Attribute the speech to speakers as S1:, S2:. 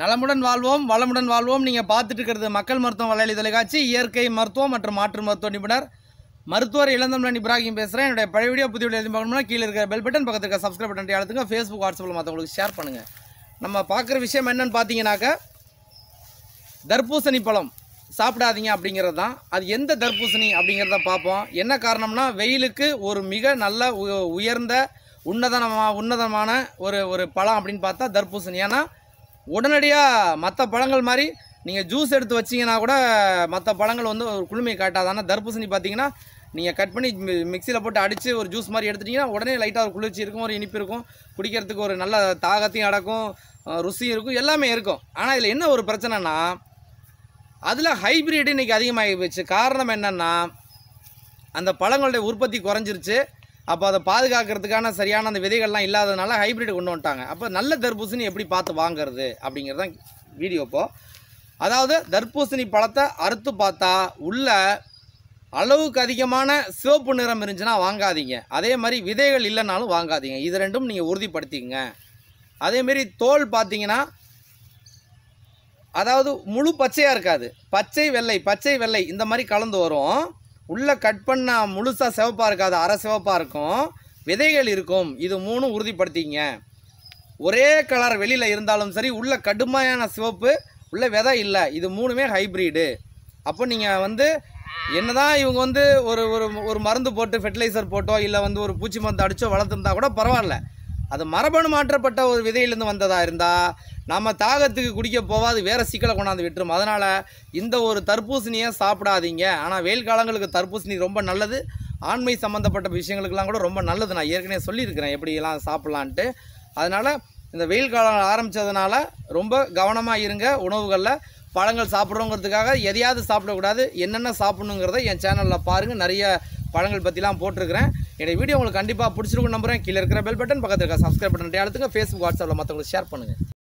S1: நலமுடன் வாழ்வோம் வளமுடன் வாழ்வோம். நீங்கள் பார்த்துட்டு இருக்கிறது மக்கள் மருத்துவம் வலையொலி தொலைக்காட்சி இயற்கை மருத்துவம் மற்றும் மாற்று மருத்துவ நிபுணர் மருத்துவர் இளந்தமிழன் இப்ராஹிம் பேசுகிறேன் என்னுடைய பழைய வீடியோ புதிய வீடியோ எதுவும் பார்க்கணும்னா கீழே இருக்கிற பெல் பட்டன் பக்கத்தில் இருக்க சப்ஸ்கிரைப் பட்டன் அழுத்துங்க ஃபேஸ்புக் வாட்ஸ்அப்பில் மற்றவங்களுக்கு ஷேர் பண்ணுங்கள் நம்ம பார்க்குற விஷயம் என்னென்னு பார்த்தீங்கன்னாக்கா தர்பூசணி பழம் சாப்பிடாதீங்க அப்படிங்கிறது தான். அது எந்த தர்பூசணி அப்படிங்கிறத பார்ப்போம். என்ன காரணம்னா வெயிலுக்கு ஒரு மிக நல்ல உ- உயர்ந்த உன்னதனமாக உன்னதமான ஒரு ஒரு பழம் அப்படின்னு பார்த்தா தர்பூசணி. ஏன்னா உடனடியாக மற்ற பழங்கள் மாதிரி நீங்கள் ஜூஸ் எடுத்து வச்சீங்கன்னா கூட மற்ற பழங்கள் வந்து ஒரு குளுமையை காட்டாது. ஆனால் தர்பூசணி பார்த்தீங்கன்னா நீங்கள் கட் பண்ணி மிக்சியில் போட்டு அடித்து ஒரு ஜூஸ் மாதிரி எடுத்துட்டிங்கன்னா உடனே லைட்டாக ஒரு குளிர்ச்சி இருக்கும் ஒரு இனிப்பு இருக்கும். குடிக்கிறதுக்கு ஒரு நல்ல தாகத்தையும் அடக்கும் ருசியும் இருக்கும் எல்லாமே இருக்கும். ஆனால் இதில் என்ன ஒரு பிரச்சனைனா அதில் ஹைபிரிட் இன்றைக்கி அதிகமாகி போச்சு. காரணம் என்னன்னா அந்த பழங்களுடைய உற்பத்தி குறைஞ்சிருச்சு. அப்போ அதை பாதுகாக்கிறதுக்கான சரியான அந்த விதைகள்லாம் இல்லாததுனால ஹைபிரிட் கொண்டு வந்துட்டாங்க. அப்போ நல்ல தர்பூசணி எப்படி பார்த்து வாங்குறது அப்படிங்கிறது தான் வீடியோ இப்போ. அதாவது தர்பூசணி பழத்தை அறுத்து பார்த்தா உள்ள அளவுக்கு அதிகமான சிவப்பு நிறம் இருந்துச்சுன்னா வாங்காதீங்க. அதே மாதிரி விதைகள் இல்லைனாலும் வாங்காதீங்க. இது ரெண்டும் நீங்கள் உறுதிப்படுத்திக்கங்க. அதேமாரி தோல் பார்த்தீங்கன்னா அதாவது முழு பச்சையாக இருக்காது. பச்சை வெள்ளை பச்சை வெள்ளை இந்த மாதிரி கலந்து வரும். உள்ளே கட் பண்ணால் முழுசாக சிவப்பாக இருக்காது அரை சிவப்பாக இருக்கும். விதைகள் இருக்கும். இது மூணும் உறுதிப்படுத்திங்க. ஒரே கலர் வெளியில் இருந்தாலும் சரி உள்ளே கடுமையான சிவப்பு உள்ள விதை இல்லை. இது மூணுமே ஹைப்ரிடு அப்போ நீங்கள் வந்து என்ன தான் இவங்க வந்து ஒரு ஒரு ஒரு மருந்து போட்டு ஃபெர்டிலைசர் போட்டோ இல்லை வந்து ஒரு பூச்சி மருந்து அடித்தோ வளர்த்துருந்தா கூட பரவாயில்ல. அது மரபணு மாற்றப்பட்ட ஒரு விதையிலேருந்து வந்ததாக இருந்தால் நம்ம தாகத்துக்கு குடிக்க போவாது வேறு சிக்கலை கொண்டாந்து விட்டுரும். அதனால் இந்த ஒரு தர்பூசணியை சாப்பிடாதீங்க. ஆனால் வெயில் காலங்களுக்கு தர்பூசணி ரொம்ப நல்லது. ஆண்மை சம்மந்தப்பட்ட விஷயங்களுக்கெல்லாம் கூட ரொம்ப நல்லது. நான் ஏற்கனவே சொல்லியிருக்கிறேன் எப்படியெல்லாம் சாப்பிட்லான்ட்டு. அதனால் இந்த வெயில் காலம் ஆரம்பித்ததுனால ரொம்ப கவனமாக இருங்க. உணவுகளில் பழங்கள் சாப்பிட்றோங்கிறதுக்காக எதையாவது சாப்பிடக்கூடாது. என்னென்ன சாப்பிட்ணுங்கிறத என் சேனலில் பாருங்கள் நிறைய பழங்கள் பற்றிலாம் போட்டிருக்கிறேன். என்னுடைய வீடியோ உங்களுக்கு கண்டிப்பாக பிடிச்சிருக்கும் நம்புறேன். கீழே இருக்கிற பெல் பட்டன் பக்கத்தில் இருக்க சப்ஸ்கிரைப் பட்டன் அழுத்துங்க. ஃபேஸ்புக் வாட்ஸ்அப்பில் மற்றவங்களுக்கு ஷேர் பண்ணுங்கள்